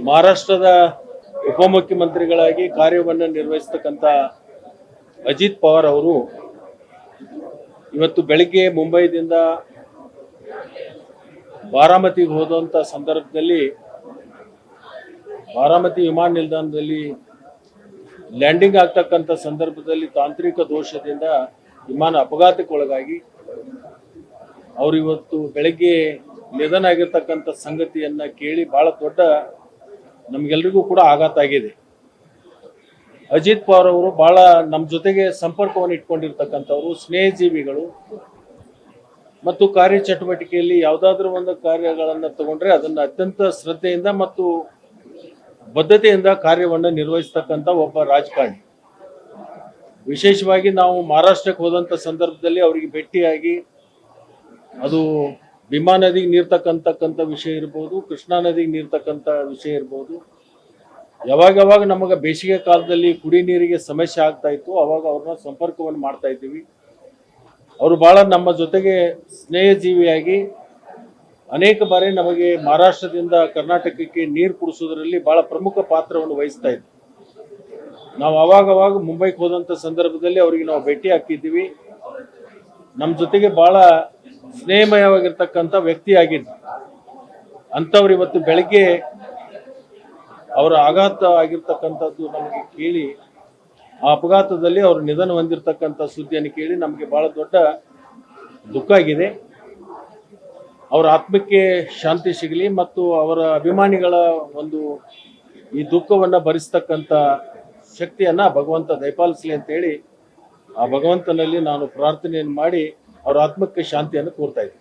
ಮಹಾರಾಷ್ಟ್ರದ ಉಪಮುಖ್ಯಮಂತ್ರಿಗಳಾಗಿ ಕಾರ್ಯವನ್ನು ನಿರ್ವಹಿಸತಕ್ಕಂಥ ಅಜಿತ್ ಪವಾರ್ ಅವರು ಇವತ್ತು ಬೆಳಿಗ್ಗೆ ಮುಂಬೈದಿಂದ ಬಾರಾಮತಿಗೆ ಹೋದಂಥ ಸಂದರ್ಭದಲ್ಲಿ ಬಾರಾಮತಿ ವಿಮಾನ ನಿಲ್ದಾಣದಲ್ಲಿ ಲ್ಯಾಂಡಿಂಗ್ ಆಗ್ತಕ್ಕಂಥ ಸಂದರ್ಭದಲ್ಲಿ ತಾಂತ್ರಿಕ ದೋಷದಿಂದ ವಿಮಾನ ಅಪಘಾತಕ್ಕೊಳಗಾಗಿ ಅವರು ಇವತ್ತು ಬೆಳಗ್ಗೆ ನಿಧನ ಆಗಿರ್ತಕ್ಕಂಥ ಸಂಗತಿಯನ್ನ ಕೇಳಿ ಭಾಳ ದೊಡ್ಡ ನಮ್ಗೆಲ್ರಿಗೂ ಕೂಡ ಆಘಾತ ಆಗಿದೆ. ಅಜಿತ್ ಪವಾರ್ ಅವರು ಬಹಳ ನಮ್ಮ ಜೊತೆಗೆ ಸಂಪರ್ಕವನ್ನು ಇಟ್ಕೊಂಡಿರ್ತಕ್ಕಂಥವ್ರು, ಸ್ನೇಹಜೀವಿಗಳು ಮತ್ತು ಕಾರ್ಯ ಚಟುವಟಿಕೆಯಲ್ಲಿ ಯಾವುದಾದ್ರೂ ಒಂದು ಕಾರ್ಯಗಳನ್ನು ತಗೊಂಡ್ರೆ ಅದನ್ನು ಅತ್ಯಂತ ಶ್ರದ್ಧೆಯಿಂದ ಮತ್ತು ಬದ್ಧತೆಯಿಂದ ಕಾರ್ಯವನ್ನು ನಿರ್ವಹಿಸ್ತಕ್ಕಂಥ ಒಬ್ಬ ರಾಜಕಾರಣಿ. ವಿಶೇಷವಾಗಿ ನಾವು ಮಹಾರಾಷ್ಟ್ರಕ್ಕೆ ಹೋದಂಥ ಸಂದರ್ಭದಲ್ಲಿ ಅವರಿಗೆ ಭೇಟಿಯಾಗಿ ಅದು ಭೀಮಾ ನದಿಗೆ ನೀರು ತಕ್ಕಂತಕ್ಕಂಥ ವಿಷಯ ಇರ್ಬೋದು, ಕೃಷ್ಣಾ ನದಿಗೆ ನೀರು ತಕ್ಕಂಥ ವಿಷಯ ಇರ್ಬೋದು. ಯಾವಾಗ ಯಾವಾಗ ನಮಗೆ ಬೇಸಿಗೆ ಕಾಲದಲ್ಲಿ ಕುಡಿ ನೀರಿಗೆ ಸಮಸ್ಯೆ ಆಗ್ತಾ ಇತ್ತು, ಅವಾಗ ಅವ್ರನ್ನ ಸಂಪರ್ಕವನ್ನು ಮಾಡ್ತಾ ಇದ್ದೀವಿ. ಅವರು ಭಾಳ ನಮ್ಮ ಜೊತೆಗೆ ಸ್ನೇಹಜೀವಿಯಾಗಿ ಅನೇಕ ಬಾರಿ ನಮಗೆ ಮಹಾರಾಷ್ಟ್ರದಿಂದ ಕರ್ನಾಟಕಕ್ಕೆ ನೀರು ಕುಡಿಸೋದ್ರಲ್ಲಿ ಭಾಳ ಪ್ರಮುಖ ಪಾತ್ರವನ್ನು ವಹಿಸ್ತಾ ಇದ್ವಿ ನಾವು ಅವಾಗವಾಗ ಅವಾಗ ಮುಂಬೈಗೆ ಹೋದಂಥ ಸಂದರ್ಭದಲ್ಲಿ ಅವರಿಗೆ ನಾವು ಭೇಟಿ ಆಗ್ತಿದ್ದೀವಿ. ನಮ್ಮ ಜೊತೆಗೆ ಬಹಳ ಸ್ನೇಹಮಯವಾಗಿರ್ತಕ್ಕಂಥ ವ್ಯಕ್ತಿ ಆಗಿದ್ರು ಅಂಥವ್ರು ಇವತ್ತು ಬೆಳಗ್ಗೆ ಅವರ ಆಘಾತ ಆಗಿರ್ತಕ್ಕಂಥದ್ದು ನಮಗೆ ಕೇಳಿ, ಆ ಅಪಘಾತದಲ್ಲಿ ಅವರು ನಿಧನ ಹೊಂದಿರತಕ್ಕಂಥ ಸುದ್ದಿಯನ್ನು ಕೇಳಿ ನಮಗೆ ಬಹಳ ದೊಡ್ಡ ದುಃಖ ಆಗಿದೆ. ಅವರ ಆತ್ಮಕ್ಕೆ ಶಾಂತಿ ಸಿಗಲಿ ಮತ್ತು ಅವರ ಅಭಿಮಾನಿಗಳ ಒಂದು ಈ ದುಃಖವನ್ನು ಭರಿಸ್ತಕ್ಕಂಥ ಶಕ್ತಿಯನ್ನು ಭಗವಂತ ದಯಪಾಲಿಸಲಿ ಅಂತೇಳಿ ಆ ಭಗವಂತನಲ್ಲಿ ನಾನು ಪ್ರಾರ್ಥನೆಯನ್ನು ಮಾಡಿ ಅವರ ಆತ್ಮಕ್ಕೆ ಶಾಂತಿಯನ್ನು ಕೋರ್ತಾ ಇದ್ದೀನಿ